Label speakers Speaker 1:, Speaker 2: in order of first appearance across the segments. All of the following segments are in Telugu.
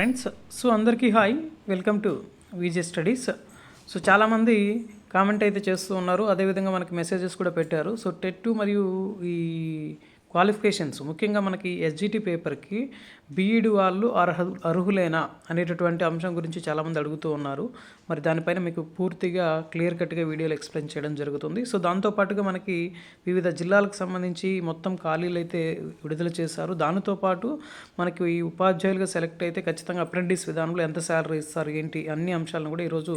Speaker 1: ఫ్రెండ్స్ సో అందరికీ hi. Welcome to VJ studies. So చాలామంది కామెంట్ అయితే చేస్తూ ఉన్నారు. అదేవిధంగా మనకి మెసేజెస్ కూడా పెట్టారు. సో టెట్ మరియు ఈ క్వాలిఫికేషన్స్ ముఖ్యంగా మనకి ఎస్జిటి పేపర్కి బీఈడి వాళ్ళు అర్హ అర్హులేనా అనేటటువంటి అంశం గురించి చాలామంది అడుగుతూ ఉన్నారు. మరి దానిపైన మీకు పూర్తిగా క్లియర్ కట్గా వీడియోలు ఎక్స్ప్లెయిన్ చేయడం జరుగుతుంది. సో దాంతోపాటుగా మనకి వివిధ జిల్లాలకు సంబంధించి మొత్తం ఖాళీలు అయితే విడుదల చేశారు. దానితో పాటు మనకి ఈ ఉపాధ్యాయులుగా సెలెక్ట్ అయితే ఖచ్చితంగా అప్రెంటిస్ విధానంలో ఎంత శాలరీ ఇస్తారు ఏంటి అన్ని అంశాలను కూడా ఈరోజు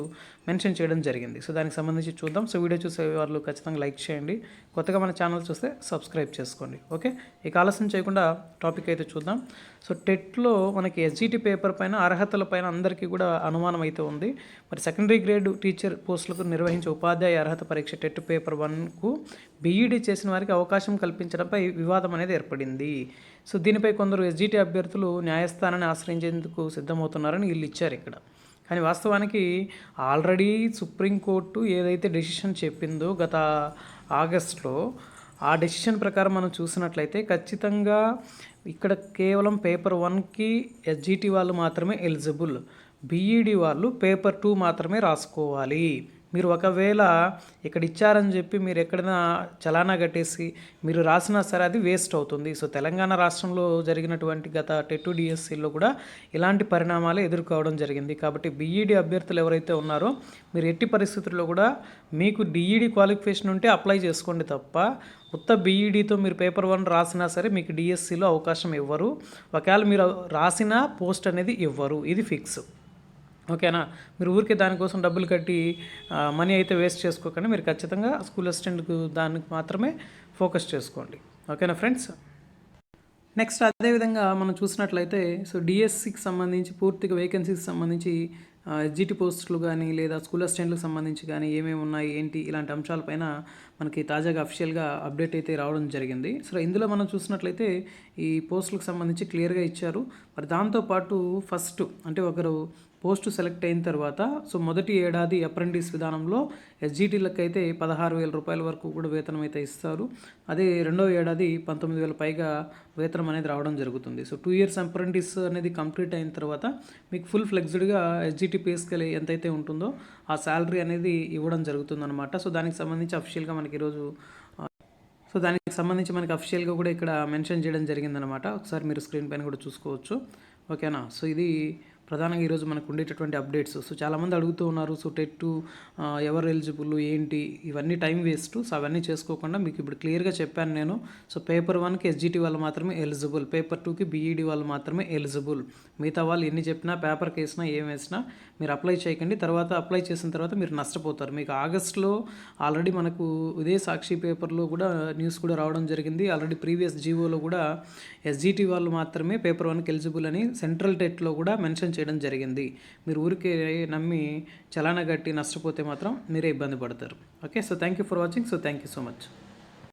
Speaker 1: మెన్షన్ చేయడం జరిగింది. సో దానికి సంబంధించి చూద్దాం. సో వీడియో చూసే వాళ్ళు ఖచ్చితంగా లైక్ చేయండి. కొత్తగా మన ఛానల్ చూస్తే సబ్స్క్రైబ్ చేసుకోండి. ఓకే? ఇక ఆలస్యం చేయకుండా టాపిక్ అయితే చూద్దాం. సో టెట్లో మనకి ఎస్జిటి పేపర్ పైన అర్హతల పైన అందరికీ కూడా అనుమానం అయితే ఉంది. మరి సెకండరీ గ్రేడ్ టీచర్ పోస్టులకు నిర్వహించే ఉపాధ్యాయ అర్హత పరీక్ష టెట్ పేపర్ వన్కు బీఈడీ చేసిన వారికి అవకాశం కల్పించడంపై వివాదం అనేది ఏర్పడింది. సో దీనిపై కొందరు ఎస్జిటి అభ్యర్థులు న్యాయస్థానాన్ని ఆశ్రయించేందుకు సిద్ధమవుతున్నారని వీళ్ళు ఇచ్చారు ఇక్కడ. కానీ వాస్తవానికి ఆల్రెడీ సుప్రీంకోర్టు ఏదైతే డెసిషన్ చెప్పిందో గత ఆగస్ట్లో ఆ డెసిషన్ ప్రకారం మనం చూసినట్లయితే ఖచ్చితంగా ఇక్కడ కేవలం పేపర్ వన్కి ఎస్జిటి వాళ్ళు మాత్రమే ఎలిజిబుల్ బీఈడి వాళ్ళు పేపర్ టూ మాత్రమే రాసుకోవాలి. మీరు ఒకవేళ ఇక్కడ ఇచ్చారని చెప్పి మీరు ఎక్కడైనా చలానా కట్టేసి మీరు రాసినా సరే అది వేస్ట్ అవుతుంది. సో తెలంగాణ రాష్ట్రంలో జరిగినటువంటి గత టెట్ డిఎస్సిలో కూడా ఇలాంటి పరిణామాలు ఎదుర్కోవడం జరిగింది. కాబట్టి బీఈడి అభ్యర్థులు ఎవరైతే ఉన్నారో మీరు ఎట్టి పరిస్థితుల్లో కూడా మీకు డిఈడి క్వాలిఫికేషన్ ఉంటే అప్లై చేసుకోండి తప్ప ఉత్త బీఈడీతో మీరు పేపర్ వన్ రాసినా సరే మీకు డిఎస్సిలో అవకాశం ఇవ్వరు. ఒకవేళ మీరు రాసిన పోస్ట్ అనేది ఇవ్వరు. ఇది ఫిక్స్. ఓకేనా? మీరు ఊరికే దానికోసం డబ్బులు కట్టి మనీ అయితే వేస్ట్ చేసుకోకండి. మీరు ఖచ్చితంగా స్కూల్ అసిస్టెంట్కు దానికి మాత్రమే ఫోకస్ చేసుకోండి. ఓకేనా ఫ్రెండ్స్? నెక్స్ట్ అదేవిధంగా మనం చూసినట్లయితే సో డిఎస్సికి సంబంధించి పూర్తిగా వేకెన్సీకి సంబంధించి ఎస్జిటి పోస్టులు కానీ లేదా స్కూల్ అసిస్టెంట్లకు సంబంధించి కానీ ఏమేమి ఉన్నాయి ఏంటి ఇలాంటి అంశాలపైన మనకి తాజాగా అఫిషియల్గా అప్డేట్ అయితే రావడం జరిగింది. సో ఇందులో మనం చూసినట్లయితే ఈ పోస్టులకు సంబంధించి క్లియర్గా ఇచ్చారు. మరి దాంతోపాటు ఫస్ట్ అంటే ఒకరు పోస్టు సెలెక్ట్ అయిన తర్వాత సో మొదటి ఏడాది అప్రెంటిస్ విధానంలో ఎస్జీటీలకు అయితే పదహారు వేల రూపాయల వరకు కూడా వేతనం అయితే ఇస్తారు. అదే రెండో ఏడాది పంతొమ్మిది వేల పైగా వేతనం అనేది రావడం జరుగుతుంది. సో టూ ఇయర్స్ అప్రెంటిస్ అనేది కంప్లీట్ అయిన తర్వాత మీకు ఫుల్ ఫ్లెక్స్డ్గా ఎస్జిటి పే స్కేల్ ఎంతైతే ఉంటుందో ఆ శాలరీ అనేది ఇవ్వడం జరుగుతుందన్నమాట. సో దానికి సంబంధించి అఫిషియల్గా మనకి ఈరోజు సో దానికి సంబంధించి మనకి అఫిషియల్గా కూడా ఇక్కడ మెన్షన్ చేయడం జరిగిందనమాట ఒకసారి మీరు స్క్రీన్ పైన కూడా చూసుకోవచ్చు. ఓకేనా? సో ఇది ప్రధానంగా ఈరోజు మనకు ఉండేటటువంటి అప్డేట్స్. సో చాలామంది అడుగుతూ ఉన్నారు సో టెట్ ఎవరు ఎలిజిబుల్ ఏంటి? ఇవన్నీ టైం వేస్ట్. సో అవన్నీ చేసుకోకుండా మీకు ఇప్పుడు క్లియర్గా చెప్పాను నేను. సో పేపర్ వన్కి ఎస్జిటి వాళ్ళు మాత్రమే ఎలిజిబుల్. పేపర్ టూకి బీఈడి వాళ్ళు మాత్రమే ఎలిజిబుల్. మిగతా వాళ్ళు ఎన్ని చెప్పినా పేపర్కి వేసినా ఏం వేసినా మీరు అప్లై చేయకండి. తర్వాత అప్లై చేసిన తర్వాత మీరు నష్టపోతారు. మీకు ఆగస్ట్లో ఆల్రెడీ మనకు ఇదే సాక్షి పేపర్లో కూడా న్యూస్ కూడా రావడం జరిగింది. ఆల్రెడీ ప్రీవియస్ జీవోలో కూడా ఎస్జిటి వాళ్ళు మాత్రమే పేపర్ వన్కి ఎలిజిబుల్ అని సెంట్రల్ టెట్లో కూడా మెన్షన్ చేయడం జరిగింది. మీరు ఊరికే నమ్మి చలానా గట్టి నష్టపోతే మాత్రం మీరే ఇబ్బంది పడతారు. Okay? So thank you for watching so thank you so much